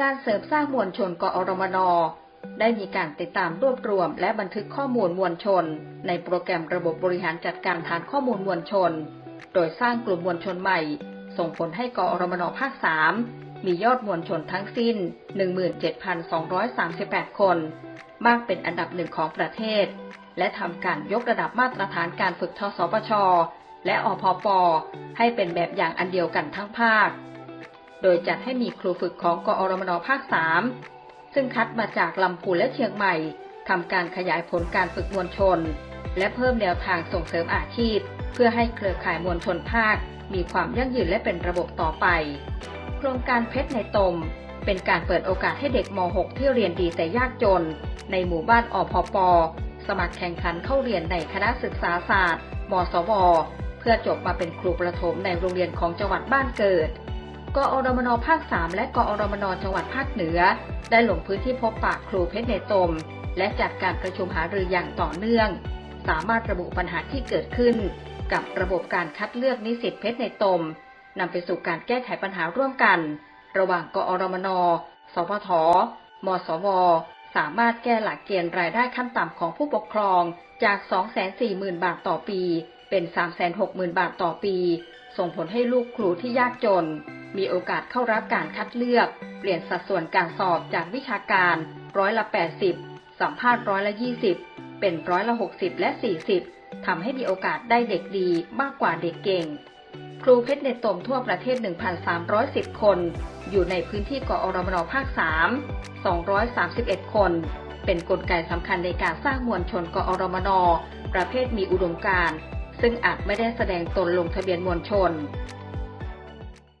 การเสริมสร้างมวลชนกอรมน ได้มีการติดตามรวบรวม และบันทึกข้อมูลมวลชน ในโปรแกรมระบบบริหารจัดการฐานข้อมูลมวลชน โดยสร้างกลุ่มมวลชนใหม่ ส่งผลให้กอรมนภาค 3 มียอดมวลชนทั้งสิ้น 17,238 คน มากเป็นอันดับหนึ่งของประเทศ และทำการยกระดับมาตรฐานการฝึกทสปชและอพปให้เป็นแบบอย่างอันเดียวกันทั้งภาค โดยจัดให้มีครูฝึกของกอรมนภาค 3 ซึ่งคัดมาจากลำพูนและเชียงใหม่ทำการขยายผลการฝึกมวลชน และเพิ่มแนวทางส่งเสริมอาชีพ เพื่อให้เครือข่ายมวลชนภาค มีความยั่งยืนและเป็นระบบต่อไป โครงการเพชรในตม เป็นการเปิดโอกาสให้เด็กม .6 ที่เรียนดีแต่ยากจน ในหมู่บ้านอพปสมัครแข่งขันเข้าเรียนในคณะศึกษาศาสตร์ มสว เพื่อจบมาเป็นครูประถมในโรงเรียนของจังหวัดบ้านเกิด กอรมนภาค 3 และกอรมนจังหวัดภาคเหนือ ได้ลงพื้นที่พบปะครูเพชรในตม และจัดการประชุมหารืออย่างต่อเนื่อง สามารถระบุปัญหาที่เกิดขึ้น กับระบบการคัดเลือกนิสิตเพชรในตมนำไปสู่การแก้ไขปัญหาร่วมกัน ระหว่างกอรมน สพท มสว สามารถแก้หลักเกณฑ์รายได้ขั้นต่ำของผู้ปกครองจาก 240,000 บาทต่อปี เป็น 360,000 บาทต่อปี ส่งผลให้ลูกครูที่ยากจน มีโอกาสเข้ารับการคัดเลือก เปลี่ยนสัดส่วนการสอบจากวิชาการร้อยละ 80 สัมภาษณ์ร้อยละ 20 เป็นร้อยละ 60 และ 40 ทำให้มีโอกาสได้เด็กดีมากกว่าเด็กเก่ง ครูเพชรในตมทั่วประเทศ 1,310 คน อยู่ในพื้นที่กอรมนภาค 3 231 คน เป็นนกลไกสำคัญในการสร้างมวลชนกอรมน ประเภทมีอุดมการณ์ซึ่งอาจไม่ได้แสดงตนลงทะเบียนมวลชน